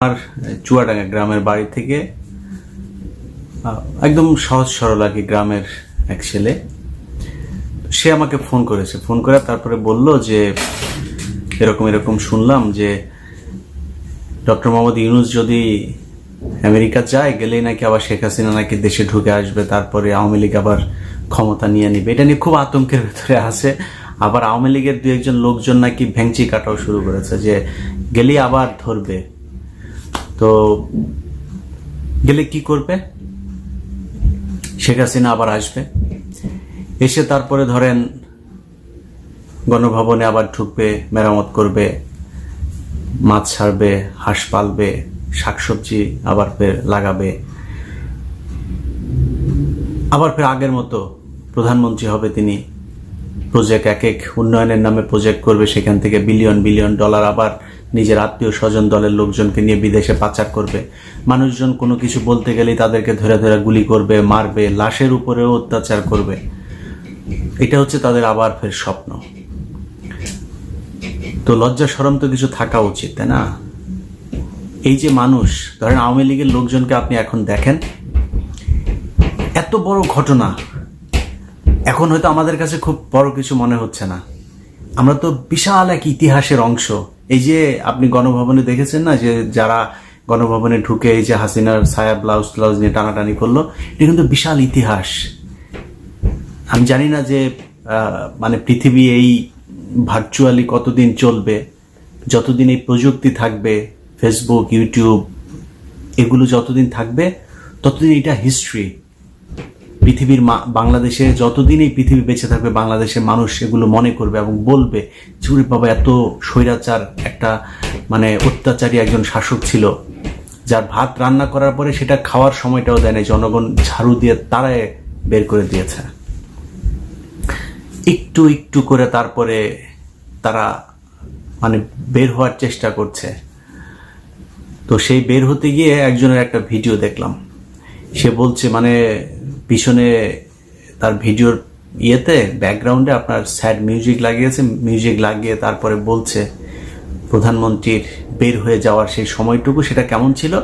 আমার চুয়াডাঙ্গা গ্রামের বাড়ি থেকে একদম সহজ সরল আর কি গ্রামের এক ছেলে। সে আমাকে ফোন করেছে। ফোন করে তারপরে বলল যে, এরকম এরকম শুনলাম যে, ডক্টর মোহাম্মদ ইউনুস যদি আমেরিকা যায়, গেলেই নাকি আবার শেখ হাসিনা নাকি দেশে ঢুকে আসবে, তারপরে আওয়ামী লীগ আবার ক্ষমতা নিয়ে নিবে। এটা নিয়ে খুব আতঙ্কের ভেতরে আছে। আবার আওয়ামী লীগের দু একজন লোকজন নাকি ভেংচি কাটাও শুরু করেছে যে, গেলেই আবার ধরবে। তো গেলে কি করবে? শেখ হাসিনা আবার আসবে। এসে তারপরে ধরেন গণভবনে আবার ঢুকবে, মেরামত করবে, মাছ ছাড়বে, হাঁস পালবে, শাকসবজি আবার ফের লাগাবে। আবার ফের আগের মতো প্রধানমন্ত্রী হবে তিনি। প্রজেক্ট এক এক উন্নয়নের নামে প্রজেক্ট করবে, সেখান থেকে বিলিয়ন বিলিয়ন ডলার আবার নিজের আত্মীয় স্বজন দলের লোকজনকে নিয়ে বিদেশে পাচার করবে। মানুষজন কোনো কিছু বলতে গেলেই তাদেরকে ধরে ধরে গুলি করবে, মারবে, লাশের উপরেও অত্যাচার করবে। এটা হচ্ছে তাদের আবার ফের স্বপ্ন। তো লজ্জা সরম তো কিছু থাকা উচিত, তাই না? এই যে মানুষ, ধরেন আওয়ামী লীগের লোকজনকে আপনি এখন দেখেন, এত বড় ঘটনা, এখন হয়তো আমাদের কাছে খুব বড় কিছু মনে হচ্ছে না। আমরা তো বিশাল এক ইতিহাসের অংশ। এই যে আপনি গণভবনে দেখেছেন না যে যারা গণভবনে ঢুকে এই যে হাসিনার ছায়া ব্লাউজ ব্লাউজ নিয়ে টানাটানি করল, এটা কিন্তু বিশাল ইতিহাস। আমি জানি না যে মানে পৃথিবী এই ভার্চুয়ালি কতদিন চলবে, যতদিন এই প্রযুক্তি থাকবে ফেসবুক ইউটিউব এগুলো যতদিন থাকবে, ততদিন এটা হিস্ট্রি পৃথিবীর মা- বাংলাদেশে যতদিন এই পৃথিবী বেঁচে থাকবে, বাংলাদেশের মানুষ এগুলো মনে করবে এবং বলবে চুরি বাবা, এত স্বৈরাচার একটা মানে অত্যাচারী একজন শাসক ছিল, যার ভাত রান্না করার পরে সেটা খাওয়ার সময়টাও দেয় না জনগণ ঝাড়ু দিয়ে তারায় বের করে দিয়েছে। একটু একটু করে তারপরে তারা মানে বের হওয়ার চেষ্টা করছে। তো সেই বের হতে গিয়ে একজনের একটা ভিডিও দেখলাম। সে বলছে মানে পিছনে তার ভিডিওর ইয়েতে ব্যাকগ্রাউন্ডে আপনার স্যাড মিউজিক লাগিয়েছে মিউজিক লাগিয়ে তারপরে বলছে প্রধানমন্ত্রীর বের হয়ে যাওয়ার সেই সময়টুকু সেটা কেমন ছিল?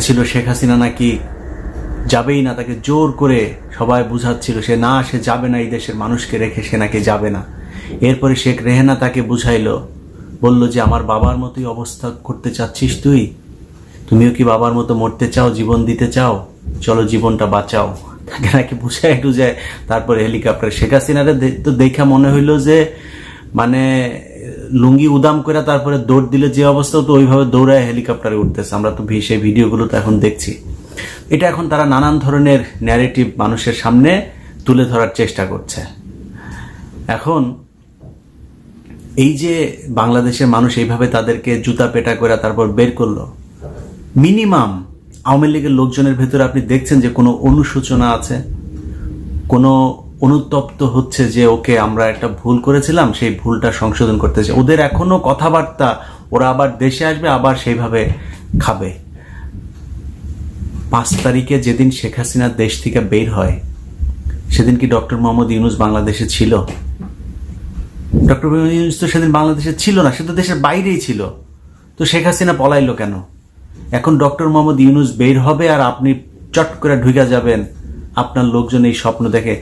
ছিল শেখ হাসিনা নাকি যাবেই না, তাকে জোর করে সবাই বুঝাচ্ছিল সে না, সে যাবে না, এই দেশের মানুষকে রেখে সে নাকি যাবে না। এরপরে শেখ রেহেনা তাকে বুঝাইলো, বলল যে, আমার বাবার মতোই অবস্থা করতে চাচ্ছিস তুই? তুমিও কি বাবার মতো মরতে চাও, জীবন দিতে চাও? চলো জীবনটা বাঁচাও। তাকে নাকি বুঝাই টুজায় তারপরে হেলিকপ্টার। শেখ হাসিনারে তো দেখা মনে হইল যে মানে লুঙ্গি উদাম করে তারপরে দৌড় দিলে যে অবস্থা, তো ওইভাবে দৌড়ায় হেলিকপ্টারে উঠতেছে। আমরা তো সেই ভিডিওগুলো তো এখন দেখছি। এটা এখন তারা নানান ধরনের ন্যারেটিভ মানুষের সামনে তুলে ধরার চেষ্টা করছে। এখন, এই যে বাংলাদেশের মানুষ এইভাবে তাদেরকে জুতা পেটা করে তারপর বের করল মিনিমাম আওয়ামী লীগের লোকজনের ভেতরে আপনি দেখছেন যে কোনো অনুশোচনা আছে? কোনো অনুতপ্ত হচ্ছে যে, ওকে, আমরা একটা ভুল করেছিলাম, সেই ভুলটা সংশোধন করতে চাই। ওদের এখনও কথাবার্তা, ওরা আবার দেশে আসবে, আবার সেইভাবে খাবে। পাঁচ তারিখে যেদিন শেখ হাসিনা দেশ থেকে বের হয়, সেদিন কি ডক্টর মোহাম্মদ ইউনুস বাংলাদেশে ছিল? ডক্টর মোহাম্মদ ইউনুস তো সেদিন বাংলাদেশে ছিল না, সে তো দেশের বাইরেই ছিল। তো শেখ হাসিনা পলাইলো কেন? এখন ডক্টর মোহাম্মদ ইউনুস বের হবে আর আপনি চট করে ঢুকে যাবেন। আপনার লোকজন এই স্বপ্ন দেখে।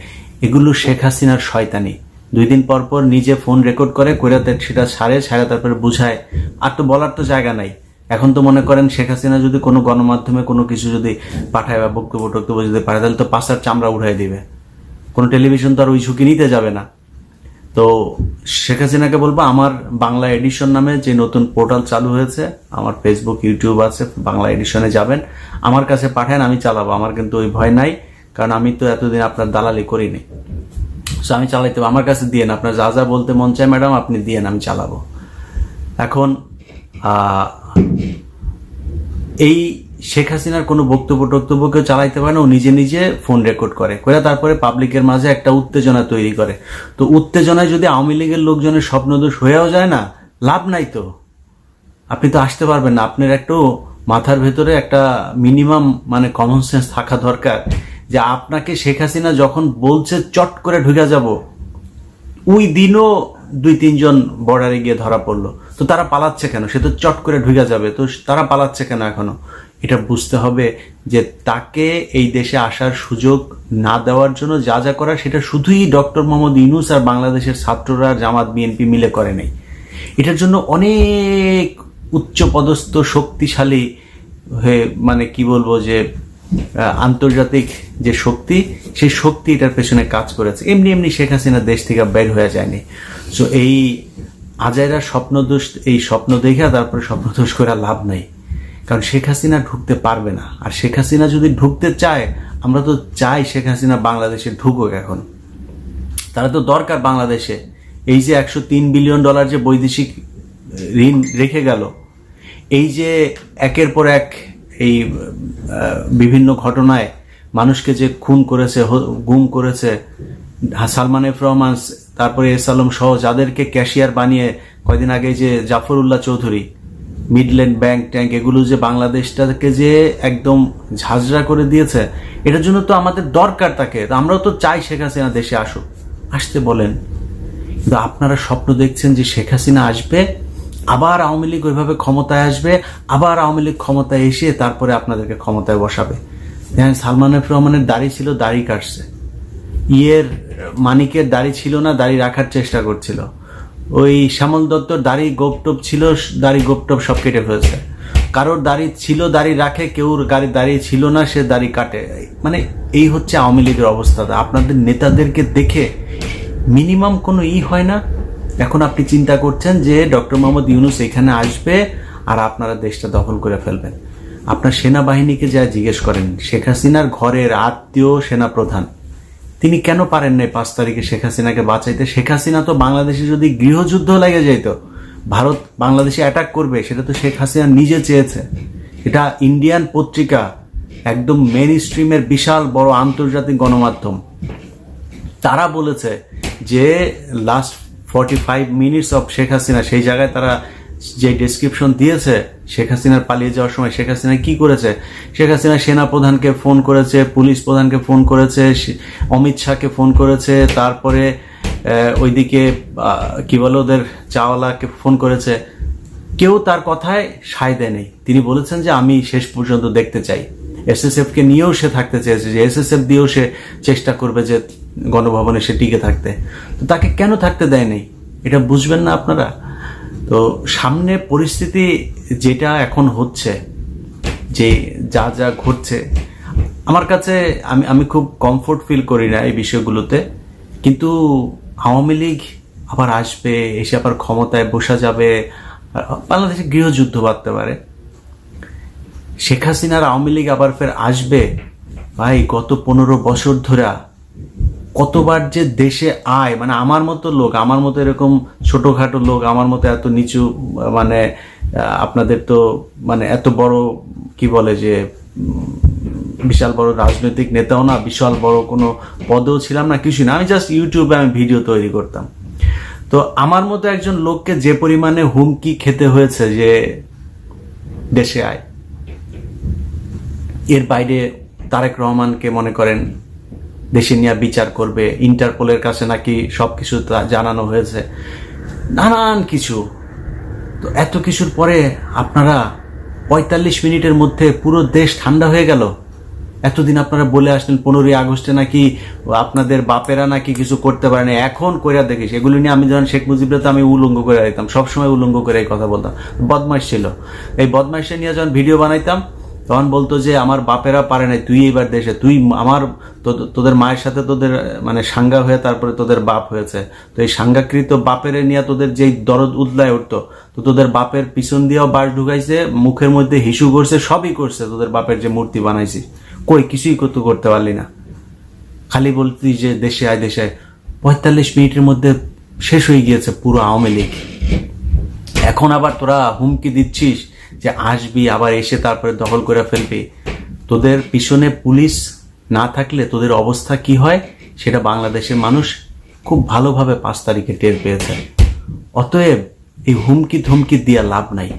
এগুলো শেখ হাসিনার শয়তানি। দুই দিন পর পর নিজে ফোন রেকর্ড করে করে সেটা সারে সারে তারপরে বুঝায়। আর তো বলার তো জায়গা নাই। এখন তো মনে করেন শেখ হাসিনা যদি কোনো গণমাধ্যমে কোনো কিছু যদি পাঠায় বা বক্তব্য টক্তব্য যদি পাঠায়, তাহলে তো পাশার চামড়া উঠাই দিবে। কোনো টেলিভিশন তো আর ওই ঝুঁকি নিতে যাবে না। তো শেখ হাসিনাকে বলব, আমার বাংলা এডিশন নামে যে নতুন পোর্টাল চালু হয়েছে, আমার ফেসবুক ইউটিউব আছে, বাংলা এডিশনে যাবেন। আমার কাছে পাঠান, আমি চালাবো। আমার কিন্তু ওই ভয় নাই, কারণ আমি তো এতদিন আপনার দালালি করিনি। সো আমি চালাইতে আমার কাছে দিয়েন, আপনার যা যা বলতে মন চায় ম্যাডাম, আপনি দিয়েন, আমি চালাবো। এখন এই শেখ হাসিনার কোনো বক্তব্য টক্তব্য কেউ চালাইতে পারে না, ও নিজে নিজে ফোন রেকর্ড করে করে তারপরে পাবলিকের মাঝে একটা উত্তেজনা তৈরি করে। তো উত্তেজনায় যদি আওয়ামী লীগের লোকজনের স্বপ্নদোষ হয়েও যায় না, লাভ নাই তো। আপনি তো আসতে পারবেন না, আপনার একটু মাথার ভেতরে একটা মিনিমাম মানে কমন সেন্স থাকা দরকার যে আপনাকে শেখ হাসিনা যখন বলছে, চট করে ঢুকে যাব, ওই দিনও দুই তিনজন বর্ডারে গিয়ে ধরা পড়ল। তো তারা পালাচ্ছে কেন? সে তো চট করে ঢুকে যাবে, তো তারা পালাচ্ছে কেন এখনও? এটা বুঝতে হবে যে তাকে এই দেশে আসার সুযোগ না দেওয়ার জন্য যা যা করা সেটা শুধুই ডক্টর মোহাম্মদ ইউনুস আর বাংলাদেশের ছাত্ররা, জামাত, বিএনপি মিলে করে নাই। এটার জন্য অনেক উচ্চপদস্থ, শক্তিশালী হয়ে মানে কি বলব যে আন্তর্জাতিক যে শক্তি, সেই শক্তি এটার পেছনে কাজ করেছে। এমনি এমনি শেখ হাসিনা দেশ থেকে বের হয়ে যায়নি। সো এই আজাইরা স্বপ্নদোষ, এই স্বপ্ন দেখে তারপরে স্বপ্নদোষ করে লাভ নাই। কারণ শেখ হাসিনা ঢুকতে পারবে না। আর শেখ হাসিনা যদি ঢুকতে চায়, আমরা তো চাই শেখ হাসিনা বাংলাদেশে ঢুকুক এখন। তারা তো দরকার বাংলাদেশে। এই যে একশো তিন বিলিয়ন ডলার যে বৈদেশিক ঋণ রেখে গেল, এই যে একের পর এক এই বিভিন্ন ঘটনায় মানুষকে যে খুন করেছে গুম করেছে, সালমান এফ রহমান, তারপরে এস আলম সহ যাদেরকে ক্যাশিয়ার বানিয়ে কয়দিন আগে যে Zafrullah Chowdhury Midland bank tank এগুলো যে বাংলাদেশটাকে যে একদম ঝাঁঝরা করে দিয়েছে, এটার জন্য তো আমাদের দরকার তাকে। আমরাও তো চাই শেখ হাসিনা দেশে আসুক। আসতে বলেন। কিন্তু আপনারা স্বপ্ন দেখছেন যে শেখ হাসিনা আসবে, আবার আওয়ামী লীগ ওইভাবে ক্ষমতায় আসবে, আবার আওয়ামী লীগ ক্ষমতায় এসে তারপরে আপনাদেরকে ক্ষমতায় বসাবে। দেখেন সালমান রহমানের দাড়ি ছিল, দাড়ি কাটছে। ইয়ের মানিকের দাড়ি ছিল না, দাড়ি রাখার চেষ্টা করছিল। ওই শ্যামল দত্তর দাড়ি গোপটপ ছিল, দাড়ি গোপটপ সব কেটে ফেলেছে। কারোর দাড়ি ছিল, দাড়ি রাখে কেউ গাড়ি, দাড়ি ছিল না, সে দাড়ি কাটে। মানে এই হচ্ছে আওয়ামী লীগের অবস্থা। আপনাদের নেতাদেরকে দেখে মিনিমাম কোনো ই হয় না। এখন আপনি চিন্তা করছেন যে ডক্টর মোহাম্মদ ইউনুস এখানে আসবে আর আপনারা দেশটা দখল করে ফেলবেন। আপনার সেনাবাহিনীকে যা জিজ্ঞেস করেন, শেখ হাসিনার ঘরের আত্মীয় সেনাপ্রধান। তিনি কেন পারেন নাই পাঁচ তারিখে শেখ হাসিনাকে বাঁচাইতে? শেখ হাসিনা তো বাংলাদেশে যদি গৃহযুদ্ধ লেগে যেত ভারত বাংলাদেশে অ্যাটাক করবে, সেটা তো শেখ হাসিনা নিজে চেয়েছে। এটা ইন্ডিয়ান পত্রিকা, একদম মেন স্ট্রিমের বিশাল বড় আন্তর্জাতিক গণমাধ্যম। তারা বলেছে যে last forty five minutes of Sheikh Hasina, সেই জায়গায় তারা যে ডেসক্রিপশন দিয়েছে, শেখ হাসিনার পালিয়ে যাওয়ার সময় শেখ হাসিনা কি করেছে? শেখ হাসিনা সেনা প্রধানকে ফোন করেছে, পুলিশ প্রধানকে ফোন করেছে অমিত শাহকে ফোন করেছে, তারপরে ওইদিকে কি বলে ওদের, চাওয়ালাকে ফোন করেছে। কেউ তার কথায় সায় দেয় নেই। তিনি বলেছেন যে, আমি শেষ পর্যন্ত দেখতে চাই। এসএসএফকে নিয়েও সে থাকতে চেয়েছে, যে এসএসএফ দিয়েও সে চেষ্টা করবে যে গণভবনে সে টিকে থাকতে। তো তাকে কেন থাকতে দেয় নেই? এটা বুঝবেন না আপনারা? তো সামনে পরিস্থিতি যেটা এখন হচ্ছে, যে যা যা ঘটছে, আমার কাছে আমি আমি খুব কমফোর্ট ফিল করি না এই বিষয়গুলোতে। কিন্তু আওয়ামী লীগ আবার আসবে, এসে আবার ক্ষমতায় বসা যাবে, বাংলাদেশে গৃহযুদ্ধ বাঁধতে পারে। শেখ হাসিনার আওয়ামী লীগ আবার ফের আসবে, ভাই, গত পনেরো বছর ধরে কতবার যে দেশে আয় মানে আমার মতো লোক, আমার মতো এরকম ছোটখাটো লোক, আমার মতো এত নিচু মানে আপনাদের তো মানে এত বড়, কি বলে যে বিশাল বড় রাজনৈতিক নেতাও না, বিশাল বড় কোনো পদেও ছিলাম না কিছু না। আমি জাস্ট ইউটিউবে আমি ভিডিও তৈরি করতাম। তো আমার মতো একজন লোককে যে পরিমাণে হুমকি খেতে হয়েছে যে দেশে আয়, এর বাইরে তারেক রহমানকে মনে করেন দেশে নিয়ে বিচার করবে, ইন্টারপোলের কাছে নাকি সব কিছু তা- জানানো হয়েছে, নানান কিছু। তো এত কিছুর পরে আপনারা পঁয়তাল্লিশ মিনিটের মধ্যে পুরো দেশ ঠান্ডা হয়ে গেল। এতদিন আপনারা বলে আসলেন পনেরোই আগস্টে নাকি আপনাদের বাপেরা নাকি কিছু করতে পারে না, এখন কইরা দেখিস, এগুলো নিয়ে আমি যখন শেখ মুজিবরা তো আমি উলঙ্গ করে দিতাম সবসময় উলঙ্গ করে কথা বলতাম। বদমাইশ ছিল। এই বদমাইশে নিয়ে যখন ভিডিও বানাইতাম তখন বলতো যে, আমার বাপেরা পারে নাই, তুই এবার দেশে, তুই আমার তোদের মায়ের সাথে তোদের মানে সাঙ্গা হয়ে তারপরে তোদের বাপ হয়েছে। তো এই সাঙ্গাকৃত বাপের নিয়ে তোদের যেই দরদ উদলায় উঠতো, তো তোদের বাপের পিছন দিয়েও বাস ঢুকাইছে, মুখের মধ্যে হিসু করছে, সবই করছে তোদের বাপের যে মূর্তি বানাইছিস। কই, কিছুই করতে করতে পারলি না। খালি বলতি যে, দেশে আয়, দেশে পঁয়তাল্লিশ মিনিটের মধ্যে শেষ হয়ে গিয়েছে পুরো আওয়ামী লীগ। এখন আবার তোরা হুমকি দিচ্ছিস যে আসবি, আবার এসে তারপরে দখল করে ফেলবি। তোদের পিছনে পুলিশ না থাকলে তোদের অবস্থা কি হয়, সেটা বাংলাদেশের মানুষ খুব ভালোভাবে পাঁচ তারিখে টের পেয়েছে। অতএব এই হুমকি ধমকি দিয়া লাভ নাই।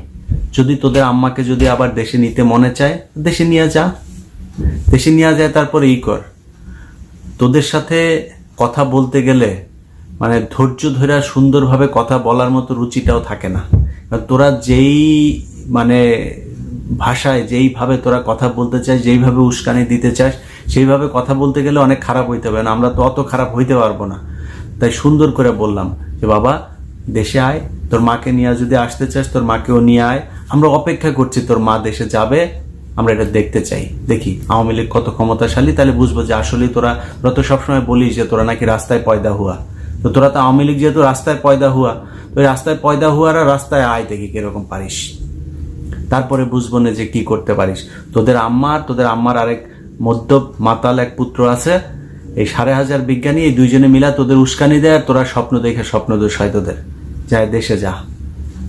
যদি তোদের আম্মাকে যদি আবার দেশে নিতে মনে চায়, দেশে নিয়ে যা। দেশে নিয়ে যায়, তারপরে ই কর। তোদের সাথে কথা বলতে গেলে মানে ধৈর্য ধরে সুন্দরভাবে কথা বলার মতো রুচিটাও থাকে না। তোরা যেই মানে ভাষায় যেইভাবে তোরা কথা বলতে চাস, যেইভাবে উস্কানি দিতে চাস, সেইভাবে কথা বলতে গেলে অনেক খারাপ হইতে হবে না। আমরা তো অত খারাপ হইতে পারব না। তাই সুন্দর করে বললাম যে, বাবা, দেশে আয়। তোর মাকে নিয়ে যদি আসতে চাস, তোর মাকেও নিয়ে আয়। আমরা অপেক্ষা করছি তোর মা দেশে যাবে। আমরা এটা দেখতে চাই। দেখি, আওয়ামী লীগ কত ক্ষমতাশালী, তাহলে বুঝব যে আসলে তোরা তোরা তো সবসময় বলিস যে, তোরা নাকি রাস্তায় পয়দা হুয়া। তো তোরা তো আওয়ামী লীগ যেহেতু রাস্তায় পয়দা হুয়া, তো রাস্তায় পয়দা হুয়ারা রাস্তায় আয় দেখি কীরকম পারিস। তারপরে বুঝব না যে কি করতে পারিস। তোদের আম্মার তোদের আম্মার আরেক মধ্য মাতাল এক পুত্র আছে। এই সাড়ে হাজার বিজ্ঞানী, এই দুইজনে মিলা তোদের উস্কানি দেয় আর তোরা স্বপ্ন দেখে স্বপ্ন দোষ হয় তোদের। যায় দেশে যা।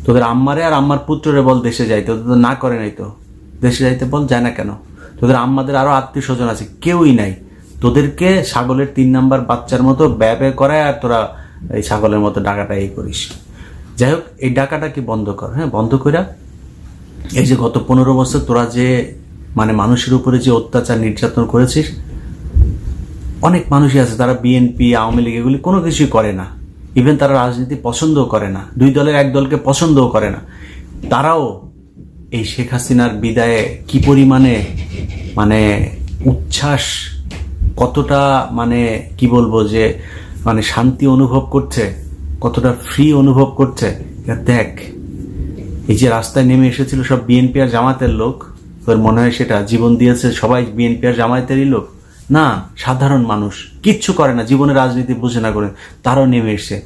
তোদের আম্মারে আর আম্মার পুত্ররে বল দেশে যাইতে তোদের তো না করে নাই তো। দেশে যাইতে বল যায় না কেন? তোদের আম্মাদের আরও আত্মীয় স্বজন আছে, কেউই নাই। তোদেরকে ছাগলের তিন নাম্বার বাচ্চার মতো ব্যয় ব্যয় করায় আর তোরা এই ছাগলের মতো ডাকাটা এই করিস। যাই হোক, এই ডাকাটা কি বন্ধ কর? হ্যাঁ বন্ধ কইরা এই যে গত পনেরো বছর তোরা যে মানে মানুষের উপরে যে অত্যাচার, নির্যাতন করেছিস, অনেক মানুষই আছে, তারা বিএনপি আওয়ামী লীগ এগুলি কোনো কিছুই করে না। ইভেন তারা রাজনীতি পছন্দও করে না। দুই দলের এক দলকে পছন্দও করে না। তারাও এই শেখ হাসিনার বিদায়ে কি পরিমাণে মানে উচ্ছ্বাস, কতটা মানে কি বলব যে মানে শান্তি অনুভব করছে, কতটা ফ্রি অনুভব করছে দেখ। এই যে রাস্তায় নেমে এসেছিল সব বিএনপি আর জামাতের লোক, তোর মনে হয় সেটা জীবন দিয়েছে সবাই বিএনপি আর জামায়াতেরই লোক? না, সাধারণ মানুষ, কিচ্ছু করে না, জীবনে রাজনীতি বুঝে না করে, তারাও নেমে এসছে।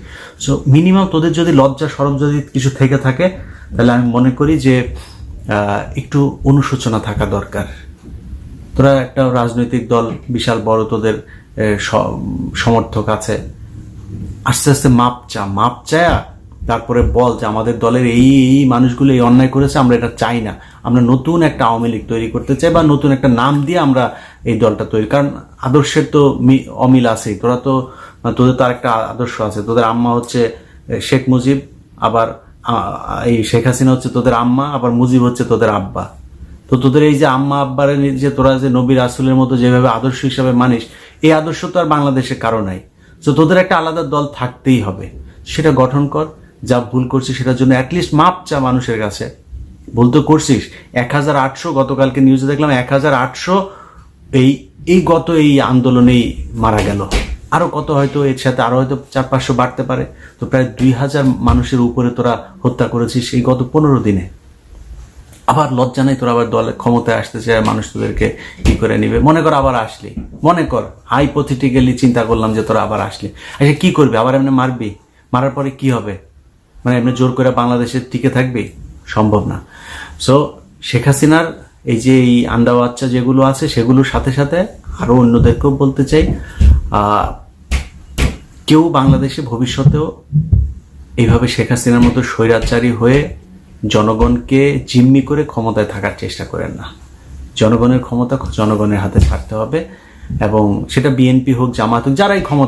সো মিনিমাম তোদের যদি লজ্জা সরম যদি কিছু থেকে থাকে, তাহলে আমি মনে করি যে একটু অনুশোচনা থাকা দরকার। তোরা একটা রাজনৈতিক দল, বিশাল বড় তোদের সমর্থক আছে। আস্তে আস্তে মাপ চা, মাপ চায়া তারপরে বল যে আমাদের দলের এই এই মানুষগুলো এই অন্যায় করেছে, আমরা এটা চাই না। আমরা নতুন একটা আওয়ামী লীগ তৈরি করতে চাই বা নতুন একটা নাম দিয়ে আমরা এই দলটা তৈরি। কারণ আদর্শের তো অমিল আছেই। তোরা তো, তোদের তো আরেকটা আদর্শ আছে। তোদের আম্মা হচ্ছে শেখ মুজিব, আবার এই শেখ হাসিনা হচ্ছে তোদের আম্মা, আবার মুজিব হচ্ছে তোদের আব্বা। তো তোদের এই যে আম্মা, আব্বারে যে তোরা যে নবী রাসুলের মতো যেভাবে আদর্শ হিসাবে মানিস, এই আদর্শ তো আর বাংলাদেশে কারও নাই। তো তোদের একটা আলাদা দল থাকতেই হবে। সেটা গঠন কর। যা ভুল করছিস সেটার জন্য অ্যাটলিস্ট মাপ চা মানুষের কাছে। ভুল তো করছিস। এক হাজার আটশো, গতকালকে নিউজে দেখলাম এক হাজার আটশো এই এই গত এই আন্দোলনেই মারা গেল। আরও কত হয়তো এর সাথে আরও হয়তো চার পাঁচশো বাড়তে পারে। তো প্রায় দুই হাজার মানুষের উপরে তোরা হত্যা করেছিস এই গত পনেরো দিনে। আবার লজ্জা নেই তোর আবার দলে ক্ষমতায় আসতে চায়, মানুষ তোদেরকে কি করে নিবে? মনে কর আবার আসলি। মনে কর হাইপোথেটিক্যালি চিন্তা করলাম যে তোরা আবার আসলি। আচ্ছা কি করবি? আবার এমনি মারবি? মারার পরে কি হবে? মানে এমনি জোর করে বাংলাদেশে টিকে থাকবে? সম্ভব না। সো শেখ হাসিনার এই যে এই আন্ডা বাচ্চা যেগুলো আছে, সেগুলোর সাথে সাথে আরও অন্যদেরকেও বলতে চাই কেউ বাংলাদেশে ভবিষ্যতেও এইভাবে শেখ হাসিনার মতো স্বৈরাচারী হয়ে জনগণকে জিম্মি করে ক্ষমতায় থাকার চেষ্টা করেন না। জনগণের ক্ষমতা জনগণের হাতে ছাড়তে হবে এবং সেটা বিএনপি হোক, জামাত হোক, যারাই ক্ষমতা